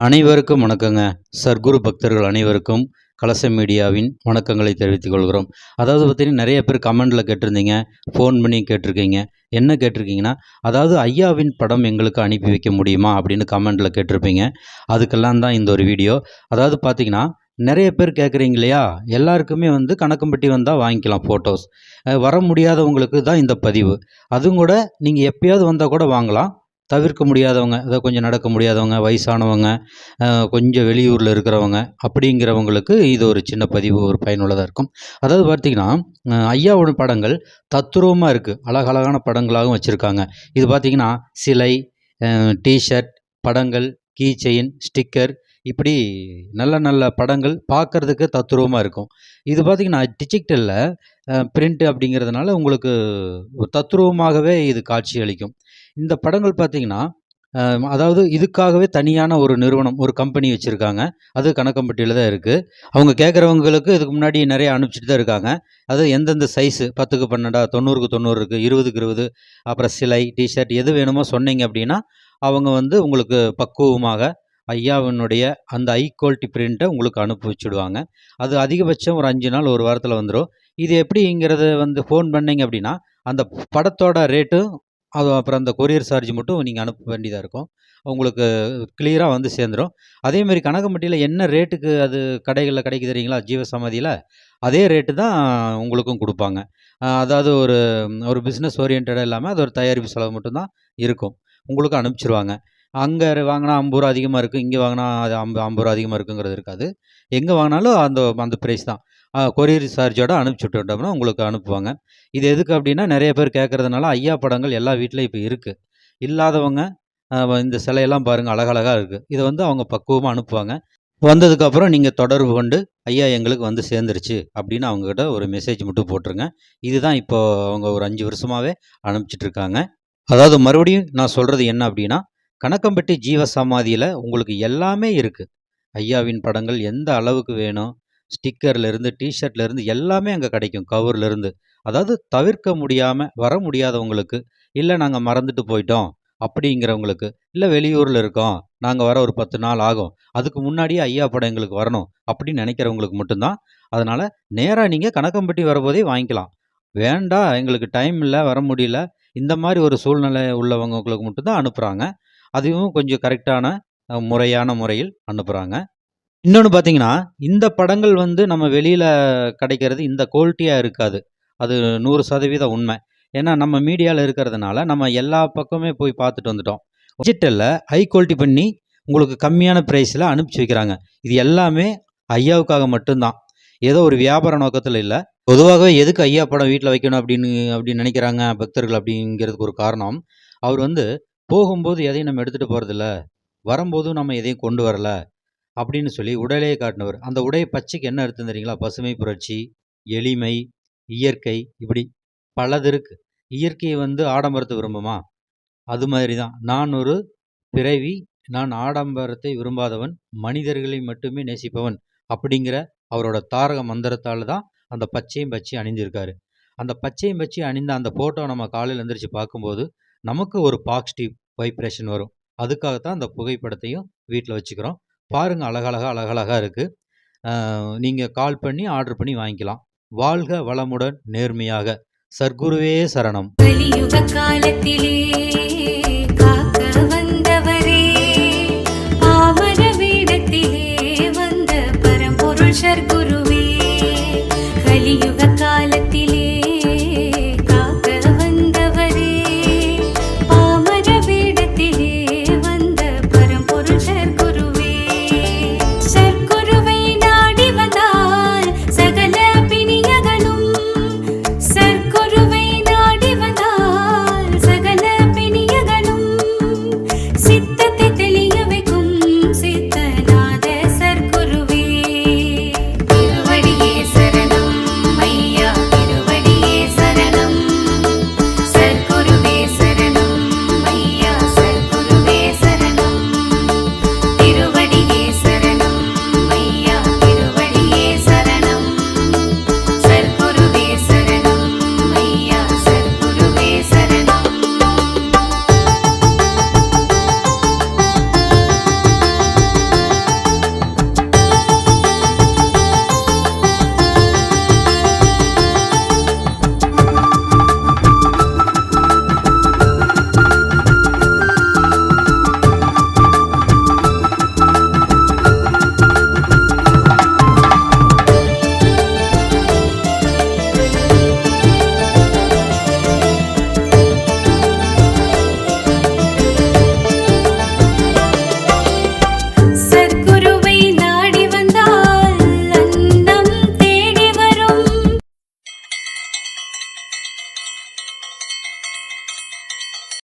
அனைவருக்கும் வணக்கங்க. சர்க்குரு பக்தர்கள் அனைவருக்கும் கலச மீடியாவின் வணக்கங்களை தெரிவித்துக் கொள்கிறோம். அதாவது பார்த்தீங்கன்னா நிறைய பேர் கமெண்டில் கேட்டிருந்தீங்க ஃபோன் பண்ணி கேட்டிருக்கீங்க. என்ன கேட்டிருக்கீங்கன்னா அதாவது ஐயாவின் படம் எங்களுக்கு அனுப்பி வைக்க முடியுமா அப்படின்னு கமெண்டில் கேட்டிருப்பீங்க. அதுக்கெல்லாம் தான் இந்த ஒரு வீடியோ. அதாவது பார்த்தீங்கன்னா நிறைய பேர் கேட்குறீங்க இல்லையா? எல்லாருக்குமே வந்து கணக்கம்பட்டி வந்தால் வாங்கிக்கலாம் ஃபோட்டோஸ் வர முடியாதவங்களுக்கு தான் இந்த பதிவு. அதுவும் கூட நீங்கள் எப்பயாவது வந்தால் கூட வாங்கலாம். தவிர்க்க முடியாதவங்க அதாவது கொஞ்சம் நடக்க முடியாதவங்க வயசானவங்க கொஞ்சம் வெளியூரில் இருக்கிறவங்க அப்படிங்கிறவங்களுக்கு இது ஒரு சின்ன பதிவு ஒரு பயனுள்ளதாக இருக்கும். அதாவது பார்த்திங்கன்னா ஐயாவோட படங்கள் தத்துரூபமாக இருக்குது அழகழகான படங்களாகவும் வச்சுருக்காங்க. இது பார்த்திங்கன்னா சிலை டிஷர்ட் படங்கள் கீ செயின் ஸ்டிக்கர் இப்படி நல்ல நல்ல படங்கள் பார்க்கறதுக்கு தத்துரூபமாக இருக்கும். இது பார்த்திங்கன்னா டிஜிட்டலில் பிரிண்ட் அப்படிங்கிறதுனால உங்களுக்கு ஒரு தத்ரூபமாகவே இது காட்சி அளிக்கும். இந்த படங்கள் பார்த்தீங்கன்னா அதாவது இதுக்காகவே தனியான ஒரு நிறுவனம் ஒரு கம்பெனி வச்சுருக்காங்க. அது கணக்கம்பட்டியில் தான் இருக்குது அவங்க கேட்குறவங்களுக்கு இதுக்கு முன்னாடி நிறைய அனுப்பிச்சிட்டு தான் இருக்காங்க. அது எந்தெந்த சைஸு பத்துக்கு பன்னெண்டா தொண்ணூறுக்கு தொண்ணூறு இருக்குது இருபதுக்கு இருபது அப்புறம் சிலை டிஷர்ட் எது வேணுமோ சொன்னீங்க அப்படின்னா அவங்க வந்து உங்களுக்கு பக்குவமாக ஐயாவினுடைய அந்த ஹை குவாலிட்டி பிரிண்ட்டை உங்களுக்கு அனுப்பி வச்சுடுவாங்க. அது அதிகபட்சம் ஒரு அஞ்சு நாள் ஒரு வாரத்தில் வந்துடும் இது எப்படிங்கிறத வந்து ஃபோன் பண்ணிங்க அப்படின்னா அந்த படத்தோட ரேட்டும் அது அப்புறம் அந்த கொரியர் சார்ஜ் மட்டும் நீங்கள் அனுப்ப வேண்டியதாக இருக்கும். உங்களுக்கு கிளியராக வந்து சேர்ந்துடும் அதேமாரி கனகம்பட்டியில் என்ன ரேட்டுக்கு அது கடைகளில் கிடைக்கு தெரியுங்களா ஜீவசமாதியில் அதே ரேட்டு தான் உங்களுக்கும் கொடுப்பாங்க. அதாவது ஒரு ஒரு பிஸ்னஸ் ஓரியன்டாக இல்லாமல் அது ஒரு தயாரிப்பு செலவு மட்டும்தான் இருக்கும். உங்களுக்கு அனுப்பிச்சிருவாங்க. அங்கே வாங்கினா ஐம்பது ரூபா அதிகமாக இருக்கும் இங்கே வாங்கினா அது ஐம்பது ஐம்பது ரூபா அதிகமாக இருக்குங்கிறது இருக்காது. எங்கே வாங்கினாலும் அந்த அந்த ப்ரைஸ் தான். கொரியர் சார்ஜோட அனுப்பிச்சி விட்டுட்டோம்னா உங்களுக்கு அனுப்புவாங்க. இது எதுக்கு அப்படின்னா நிறைய பேர் கேட்குறதுனால ஐயா படங்கள் எல்லா வீட்லேயும் இப்போ இருக்குது இல்லாதவங்க இந்த சிலையெல்லாம் பாருங்கள் அழகழகாக இருக்குது இதை வந்து அவங்க பக்குவமாக அனுப்புவாங்க. வந்ததுக்கப்புறம் நீங்கள் தொடர்பு கொண்டு ஐயா எங்களுக்கு வந்து சேர்ந்துருச்சு அப்படின்னு அவங்ககிட்ட ஒரு மெசேஜ் மட்டும் போட்டுருங்க. இதுதான் இப்போ அவங்க ஒரு அஞ்சு வருஷமாகவே அனுப்பிச்சிட்ருக்காங்க அதாவது மறுபடியும் நான் சொல்கிறது என்ன அப்படின்னா கணக்கம்பட்டி ஜீவ சமாதியில் உங்களுக்கு எல்லாமே இருக்குது ஐயாவின் படங்கள் எந்த அளவுக்கு வேணும் ஸ்டிக்கர்லேருந்து டிஷர்ட்லேருந்து எல்லாமே அங்கே கிடைக்கும் கவர்லேருந்து அதாவது தவிர்க்க முடியாமல் வர முடியாதவங்களுக்கு இல்லை நாங்கள் மறந்துட்டு போயிட்டோம் அப்படிங்கிறவங்களுக்கு இல்லை வெளியூரில் இருக்கோம் நாங்கள் வர ஒரு பத்து நாள் ஆகும் அதுக்கு முன்னாடியே ஐயா படம் எங்களுக்கு வரணும் அப்படின்னு நினைக்கிறவங்களுக்கு மட்டும்தான். அதனால் நேராக நீங்கள் கணக்கம்பட்டி வரும்போதே வாங்கிக்கலாம். வேண்டாம் எங்களுக்கு டைம் இல்லை வர முடியல இந்த மாதிரி ஒரு சூழ்நிலை உள்ளவங்களுக்கு மட்டும்தான் அனுப்புகிறாங்க அதுவும் கொஞ்சம் கரெக்டான முறையான முறையில் அனுப்புகிறாங்க இன்னொன்று பார்த்தீங்கன்னா இந்த படங்கள் வந்து நம்ம வெளியில் கிடைக்கிறது இந்த குவாலிட்டியாக இருக்காது. அது நூறு சதவீதம் உண்மை. ஏன்னா நம்ம மீடியாவில் இருக்கிறதுனால நம்ம எல்லா பக்கமே போய் பார்த்துட்டு வந்துட்டோம். டிஜிட்டலில் ஹை குவாலிட்டி பண்ணி உங்களுக்கு கம்மியான ப்ரைஸில் அனுப்பிச்சி வைக்கிறாங்க. இது எல்லாமே ஐயாவுக்காக மட்டும்தான். ஏதோ ஒரு வியாபார நோக்கத்தில் இல்லை. பொதுவாகவே எதுக்கு ஐயா படம் வீட்டில் வைக்கணும் அப்படின்னு அப்படின்னு நினைக்கிறாங்க பக்தர்கள் அப்படிங்கிறதுக்கு ஒரு காரணம். அவர் வந்து போகும்போது எதையும் நம்ம எடுத்துகிட்டு போகிறதில்ல வரும்போதும் நம்ம எதையும் கொண்டு வரல. அப்படின்னு சொல்லி உடலையே காட்டினவர். அந்த உடைய பச்சைக்கு என்ன அர்த்தம் தெரியுங்களா? பசுமை புரட்சி எளிமை இயற்கை இப்படி பலது இருக்கு. இயற்கையை வந்து ஆடம்பரத்தை விரும்புமா? அது மாதிரி தான் நான் ஒரு பிறவி நான் ஆடம்பரத்தை விரும்பாதவன் மனிதர்களை மட்டுமே நேசிப்பவன் அப்படிங்கிற அவரோட தாரக மந்திரத்தால் தான் அந்த பச்சையும் பச்சை அணிந்திருக்காரு. அந்த பச்சையும் பச்சை அணிந்த அந்த ஃபோட்டோ நம்ம காலையில் எந்திரிச்சு பார்க்கும்போது நமக்கு ஒரு பாசிட்டிவ் வைப்ரேஷன் வரும். அதுக்காகத்தான் அந்த புகைப்படத்தையும் வீட்டில் வச்சுக்கிறோம். பாருங்க அழகழகா அழகழகா இருக்குது நீங்கள் கால் பண்ணி ஆர்டர் பண்ணி வாங்கிக்கலாம். வாழ்க வளமுடன் நேர்மையாக. சர்க்குருவே சரணம். காலத்திலே காக்க வந்தவரே பாவன வேடத்திலே வந்த பரம்பொருள் சர்க்குரு.